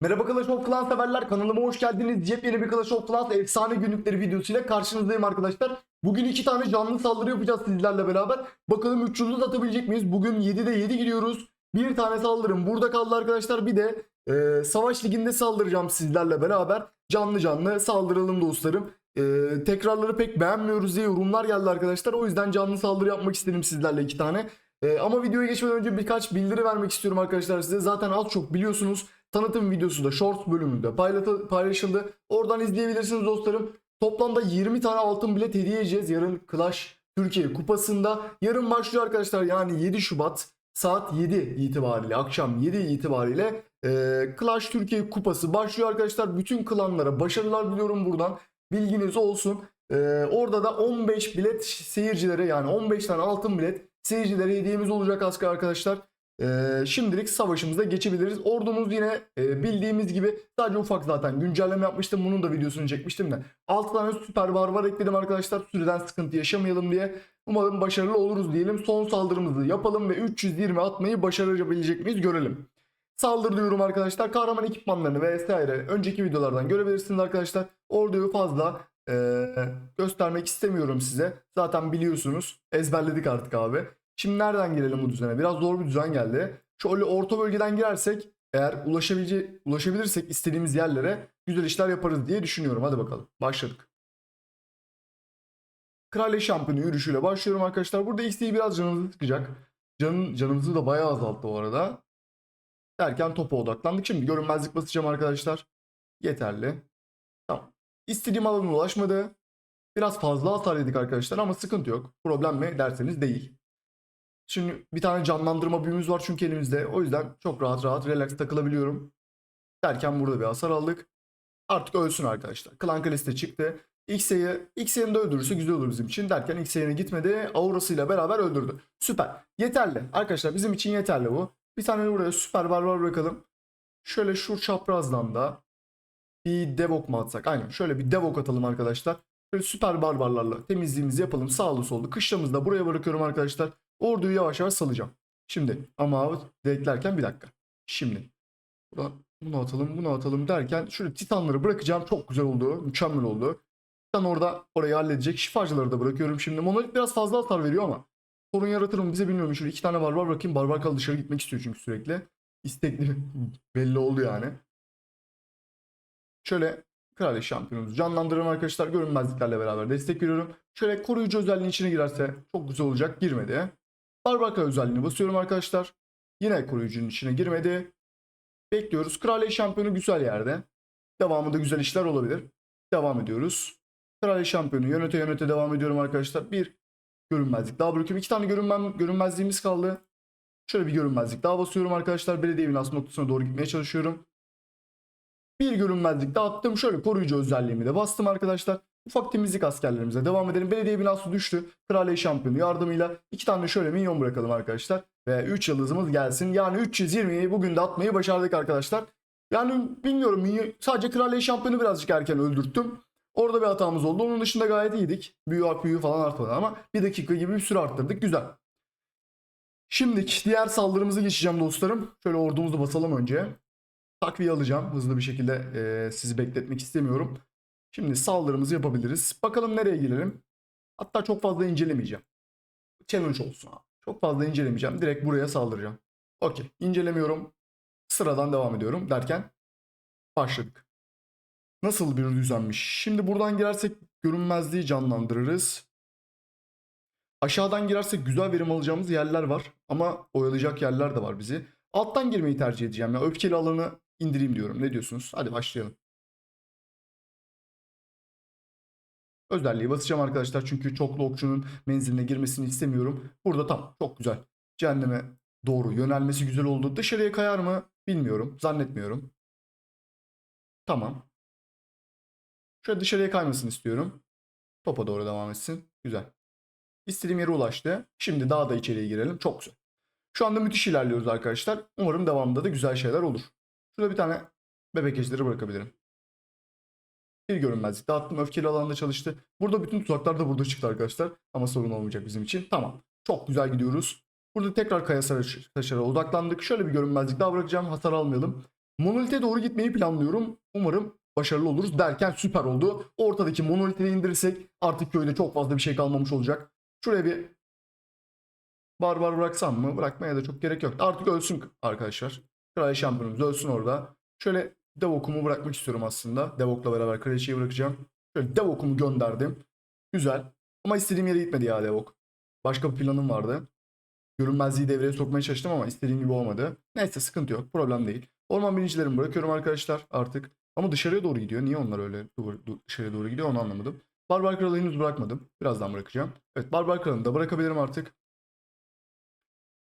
Merhaba Clash of Clans severler kanalıma hoş geldiniz. Yepyeni bir Clash of Clans efsane günlükleri videosuyla karşınızdayım arkadaşlar. Bugün iki tane canlı saldırı yapacağız sizlerle beraber. Bakalım 3 yıldız atabilecek miyiz? Bugün 7'de 7 gidiyoruz. Bir tane saldırım burada kaldı arkadaşlar. Bir de e, Savaş Ligi'nde saldıracağım sizlerle beraber. Canlı canlı saldıralım dostlarım. E, tekrarları pek beğenmiyoruz diye yorumlar geldi arkadaşlar. O yüzden canlı saldırı yapmak istedim sizlerle iki tane. E, ama videoya geçmeden önce birkaç bildiri vermek istiyorum arkadaşlar size. Zaten az çok biliyorsunuz. Tanıtım videosu da Shorts bölümünde paylaşı- paylaşıldı. Oradan izleyebilirsiniz dostlarım. Toplamda 20 tane altın bilet hediye edeceğiz yarın Clash Türkiye kupasında. Yarın başlıyor arkadaşlar yani 7 Şubat saat 7 itibariyle akşam 7 itibariyle e, Clash Türkiye kupası başlıyor arkadaşlar. Bütün klanlara başarılar diliyorum buradan. Bilginiz olsun. E, orada da 15 bilet seyircilere yani 15 tane altın bilet seyircilere hediyemiz olacak asker arkadaşlar. Ee, şimdilik savaşımıza geçebiliriz. Ordumuz yine e, bildiğimiz gibi sadece ufak zaten güncelleme yapmıştım. Bunun da videosunu çekmiştim de. 6 tane süper barbar ekledim arkadaşlar. Süreden sıkıntı yaşamayalım diye. Umarım başarılı oluruz diyelim. Son saldırımızı yapalım ve 320 atmayı başarabilecek miyiz görelim. Saldır diyorum arkadaşlar. Kahraman ekipmanlarını vesaire önceki videolardan görebilirsiniz arkadaşlar. Orduyu fazla e, göstermek istemiyorum size. Zaten biliyorsunuz. Ezberledik artık abi. Şimdi nereden girelim bu düzene? Biraz zor bir düzen geldi. Şöyle orta bölgeden girersek eğer ulaşabilece ulaşabilirsek istediğimiz yerlere güzel işler yaparız diye düşünüyorum. Hadi bakalım. Başladık. Kraliye şampiyonu yürüyüşüyle başlıyorum arkadaşlar. Burada XT'yi biraz canımızı sıkacak. Can, canımızı da bayağı azalttı o arada. Derken topa odaklandık. Şimdi görünmezlik basacağım arkadaşlar. Yeterli. Tamam. İstediğim alana ulaşmadı. Biraz fazla hasar yedik arkadaşlar ama sıkıntı yok. Problem mi derseniz değil. Şimdi bir tane canlandırma büyümüz var çünkü elimizde. O yüzden çok rahat rahat relax takılabiliyorum. Derken burada bir hasar aldık. Artık ölsün arkadaşlar. Klan Kalesi de çıktı. X'e'yi X'e'ni de öldürürse güzel olur bizim için. Derken X'e'ye gitmedi. Aurasıyla beraber öldürdü. Süper. Yeterli. Arkadaşlar bizim için yeterli bu. Bir tane buraya süper barbar bırakalım. Şöyle şu çaprazdan da bir devok mu atsak? Aynen şöyle bir devok atalım arkadaşlar. Böyle süper barbarlarla temizliğimizi yapalım. Sağlı sollu. Kışlamızı da buraya bırakıyorum arkadaşlar. Orduyu yavaş yavaş salacağım. Şimdi ama beklerken bir dakika. Şimdi Buradan bunu atalım bunu atalım derken şöyle titanları bırakacağım. Çok güzel oldu. Mükemmel oldu. Titan orada orayı halledecek. Şifacıları da bırakıyorum şimdi. Monolit biraz fazla hasar veriyor ama sorun yaratır mı bize bilmiyorum. Şöyle iki tane barbar bırakayım. Barbar kal dışarı gitmek istiyor çünkü sürekli. İstekli belli oldu yani. Şöyle kraliçe şampiyonumuzu canlandırıyorum arkadaşlar. Görünmezliklerle beraber destek veriyorum. Şöyle koruyucu özelliğin içine girerse çok güzel olacak. Girmedi. Barbarka özelliğini basıyorum arkadaşlar. Yine koruyucunun içine girmedi. Bekliyoruz. Kraliçe şampiyonu güzel yerde. Devamında güzel işler olabilir. Devam ediyoruz. Kraliçe şampiyonu yönete yönete devam ediyorum arkadaşlar. Bir görünmezlik daha bırakıyorum. İki tane görünmem, görünmezliğimiz kaldı. Şöyle bir görünmezlik daha basıyorum arkadaşlar. Belediye binası noktasına doğru gitmeye çalışıyorum. Bir görünmezlik daha attım. Şöyle koruyucu özelliğimi de bastım arkadaşlar. Ufak temizlik askerlerimize devam edelim. Belediye binası düştü. Kraliçe şampiyonu yardımıyla iki tane şöyle minyon bırakalım arkadaşlar. Ve 3 yıldızımız gelsin. Yani 320'yi bugün de atmayı başardık arkadaşlar. Yani bilmiyorum sadece kraliçe şampiyonu birazcık erken öldürttüm. Orada bir hatamız oldu. Onun dışında gayet iyiydik. Büyü büyü falan artmadı ama bir dakika gibi bir süre arttırdık. Güzel. Şimdi diğer saldırımızı geçeceğim dostlarım. Şöyle ordumuzu basalım önce. Takviye alacağım. Hızlı bir şekilde e, sizi bekletmek istemiyorum. Şimdi saldırımızı yapabiliriz. Bakalım nereye girelim. Hatta çok fazla incelemeyeceğim. Challenge olsun. Çok fazla incelemeyeceğim. Direkt buraya saldıracağım. Okey. İncelemiyorum. Sıradan devam ediyorum derken başladık. Nasıl bir düzenmiş? Şimdi buradan girersek görünmezliği canlandırırız. Aşağıdan girersek güzel verim alacağımız yerler var. Ama oyalayacak yerler de var bizi. Alttan girmeyi tercih edeceğim. Ya öfkeli alanı indireyim diyorum. Ne diyorsunuz? Hadi başlayalım. Özelliği basacağım arkadaşlar çünkü çoklu okçunun menziline girmesini istemiyorum. Burada tam çok güzel. Cehenneme doğru yönelmesi güzel oldu. Dışarıya kayar mı bilmiyorum. Zannetmiyorum. Tamam. Şöyle dışarıya kaymasını istiyorum. Topa doğru devam etsin. Güzel. İstediğim yere ulaştı. Şimdi daha da içeriye girelim. Çok güzel. Şu anda müthiş ilerliyoruz arkadaşlar. Umarım devamında da güzel şeyler olur. Şurada bir tane bebek ejderi bırakabilirim. Bir görünmezlik dağıttım. Öfkeli alanda çalıştı. Burada bütün tuzaklar da burada çıktı arkadaşlar. Ama sorun olmayacak bizim için. Tamam. Çok güzel gidiyoruz. Burada tekrar kaya taşlara odaklandık. Şöyle bir görünmezlik daha bırakacağım. Hasar almayalım. Monolith'e doğru gitmeyi planlıyorum. Umarım başarılı oluruz derken süper oldu. Ortadaki monoliti de indirirsek artık köyde çok fazla bir şey kalmamış olacak. Şuraya bir barbar bıraksam mı? Bırakmaya da çok gerek yok. Artık ölsün arkadaşlar. Kraliçe şampiyonumuz ölsün orada. Şöyle dev okumu bırakmak istiyorum aslında. Dev okla beraber kraliçeyi bırakacağım. Şöyle dev okumu gönderdim. Güzel. Ama istediğim yere gitmedi ya dev ok. Başka bir planım vardı. Görünmezliği devreye sokmaya çalıştım ama istediğim gibi olmadı. Neyse sıkıntı yok. Problem değil. Orman binicilerimi bırakıyorum arkadaşlar artık. Ama dışarıya doğru gidiyor. Niye onlar öyle dışarıya doğru gidiyor onu anlamadım. Barbar Kralı henüz bırakmadım. Birazdan bırakacağım. Evet Barbar Kralı'nı da bırakabilirim artık.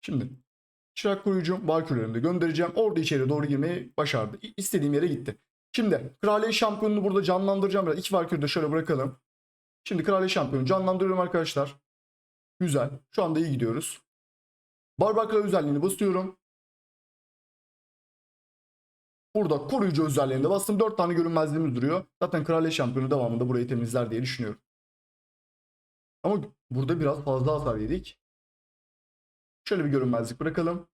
Şimdi Çırak koruyucum Valkürlerimi de göndereceğim. Orada içeri doğru girmeyi başardı. İstediğim yere gitti. Şimdi Kraliye Şampiyonu'nu burada canlandıracağım. Biraz. İki Valkür'ü de şöyle bırakalım. Şimdi Kraliye Şampiyonu canlandırıyorum arkadaşlar. Güzel. Şu anda iyi gidiyoruz. Barbar özelliğini basıyorum. Burada koruyucu özelliğinde bastım. 4 tane görünmezliğimiz duruyor. Zaten Kraliye Şampiyonu devamında burayı temizler diye düşünüyorum. Ama burada biraz fazla hasar yedik. Şöyle bir görünmezlik bırakalım.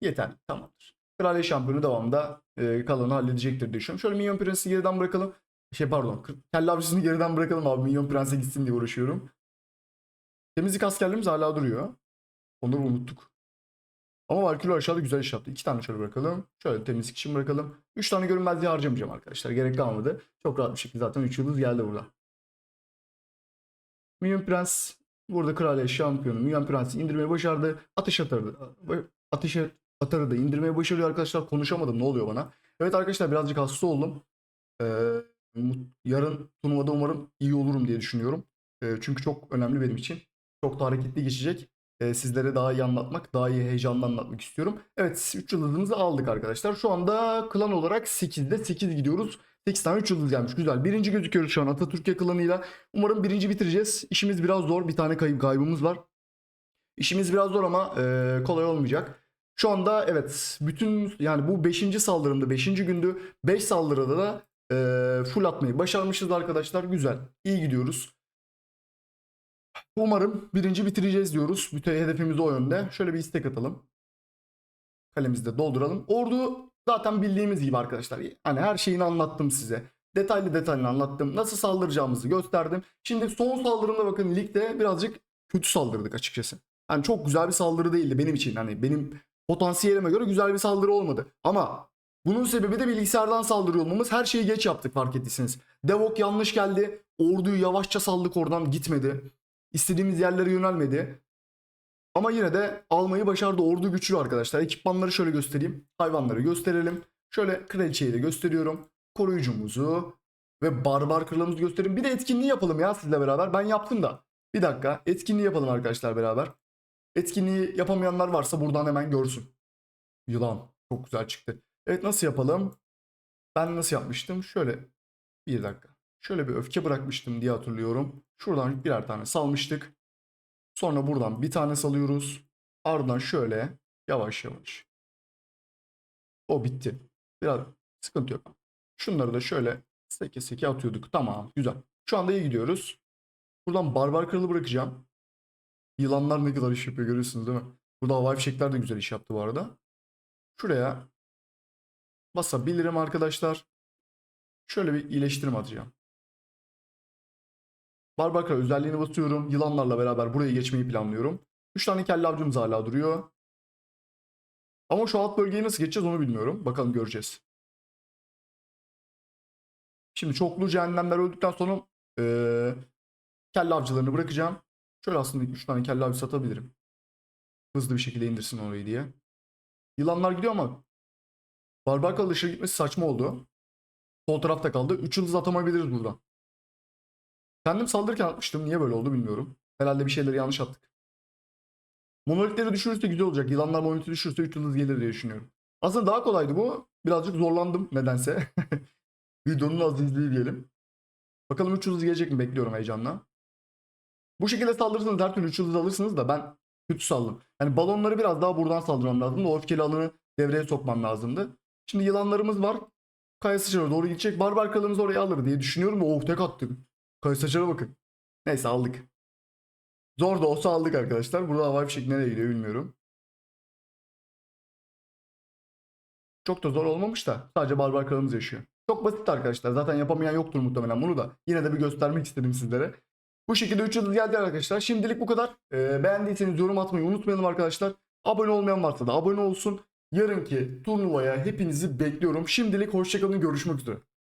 Yeter. Tamamdır. Kraliye Şampiyonu devamında e, kalanı halledecektir diye düşünüyorum. Şöyle Minyon Prens'i geriden bırakalım. Şey pardon. Kelle avcısını geriden bırakalım abi. Minyon Prens'e gitsin diye uğraşıyorum. Temizlik askerlerimiz hala duruyor. Onları unuttuk. Ama Valkyrie aşağıda güzel iş yaptı. İki tane şöyle bırakalım. Şöyle temizlik için bırakalım. Üç tane görünmezliği harcamayacağım arkadaşlar. Gerek kalmadı. Çok rahat bir şekilde zaten 3 yıldız geldi burada. Minyon Prens burada kraliye şampiyonu. Minyon Prens'i indirmeyi başardı. Atış atarı. Atış atarı da indirmeyi başarıyor arkadaşlar. Konuşamadım ne oluyor bana. Evet arkadaşlar birazcık hasta oldum. Ee, yarın turnuvada umarım iyi olurum diye düşünüyorum. Ee, çünkü çok önemli benim için. Çok da hareketli geçecek. Ee, sizlere daha iyi anlatmak, daha iyi heyecanla anlatmak istiyorum. Evet 3 yıldızımızı aldık arkadaşlar. Şu anda klan olarak 8'de 8 gidiyoruz. 8 tane 3 yıldız gelmiş. Güzel. Birinci gözüküyoruz şu an Atatürk klanıyla. Umarım birinci bitireceğiz. İşimiz biraz zor. Bir tane kayıp kaybımız var. İşimiz biraz zor ama e, kolay olmayacak. Şu anda evet bütün yani bu 5. saldırımda 5. gündü 5 saldırıda da e, full atmayı başarmışız arkadaşlar. Güzel. İyi gidiyoruz. Umarım birinci bitireceğiz diyoruz. Bütün hedefimiz o yönde. Şöyle bir istek atalım. Kalemizi de dolduralım. Ordu zaten bildiğimiz gibi arkadaşlar. Hani her şeyini anlattım size. Detaylı detaylı anlattım. Nasıl saldıracağımızı gösterdim. Şimdi son saldırımda bakın ligde birazcık kötü saldırdık açıkçası. Hani çok güzel bir saldırı değildi benim için. Hani benim potansiyelime göre güzel bir saldırı olmadı. Ama bunun sebebi de bilgisayardan saldırıyor olmamız. Her şeyi geç yaptık fark ettiyseniz. Devok yanlış geldi. Orduyu yavaşça saldık oradan gitmedi. İstediğimiz yerlere yönelmedi. Ama yine de almayı başardı. Ordu güçlü arkadaşlar. Ekipmanları şöyle göstereyim. Hayvanları gösterelim. Şöyle kraliçeyi de gösteriyorum. Koruyucumuzu ve barbar kralımızı göstereyim. Bir de etkinliği yapalım ya sizle beraber. Ben yaptım da. Bir dakika. Etkinliği yapalım arkadaşlar beraber. Etkinliği yapamayanlar varsa buradan hemen görsün. Yılan. Çok güzel çıktı. Evet nasıl yapalım? Ben nasıl yapmıştım? Şöyle bir dakika. Şöyle bir öfke bırakmıştım diye hatırlıyorum. Şuradan birer tane salmıştık. Sonra buradan bir tane salıyoruz. Ardından şöyle yavaş yavaş. O bitti. Biraz sıkıntı yok. Şunları da şöyle seke seke atıyorduk. Tamam güzel. Şu anda iyi gidiyoruz. Buradan barbar kralı bırakacağım. Yılanlar ne kadar iş yapıyor görüyorsunuz değil mi? Burada havai fişekler de güzel iş yaptı bu arada. Şuraya basabilirim arkadaşlar. Şöyle bir iyileştirme atacağım. Barbar Kral özelliğini basıyorum. Yılanlarla beraber burayı geçmeyi planlıyorum. 3 tane kelle avcımız hala duruyor. Ama şu alt bölgeyi nasıl geçeceğiz onu bilmiyorum. Bakalım göreceğiz. Şimdi çoklu cehennemler öldükten sonra eee kelle avcılarını bırakacağım. Şöyle aslında 3 tane kelle avcı satabilirim. Hızlı bir şekilde indirsin orayı diye. Yılanlar gidiyor ama Barbar Kral dışarı gitmesi saçma oldu. Sol tarafta kaldı. 3 yıldız atamayabiliriz buradan. Kendim saldırırken atmıştım. Niye böyle oldu bilmiyorum. Herhalde bir şeyleri yanlış attık. Monolitleri düşürürse güzel olacak. Yılanlar monoliti düşürürse 3 yıldız gelir diye düşünüyorum. Aslında daha kolaydı bu. Birazcık zorlandım nedense. Videonun az izleyi diyelim. Bakalım 3 yıldız gelecek mi bekliyorum heyecanla. Bu şekilde saldırırsanız her türlü 3 yıldız alırsınız da ben kötü saldım. Yani balonları biraz daha buradan saldırmam lazımdı. O öfkeli alanı devreye sokmam lazımdı. Şimdi yılanlarımız var. Kaya sıçraya doğru gidecek. Barbar kralımız oraya alır diye düşünüyorum. Oh tek attık. Saçara bakın. Neyse aldık. Zor da olsa aldık arkadaşlar. Burada havai fişek nereye gidiyor bilmiyorum. Çok da zor olmamış da sadece barbar kralımız yaşıyor. Çok basit arkadaşlar. Zaten yapamayan yoktur muhtemelen bunu da. Yine de bir göstermek istedim sizlere. Bu şekilde 3 yıldız geldi arkadaşlar. Şimdilik bu kadar. Ee, beğendiyseniz yorum atmayı unutmayalım arkadaşlar. Abone olmayan varsa da abone olsun. Yarınki turnuvaya hepinizi bekliyorum. Şimdilik hoşçakalın görüşmek üzere.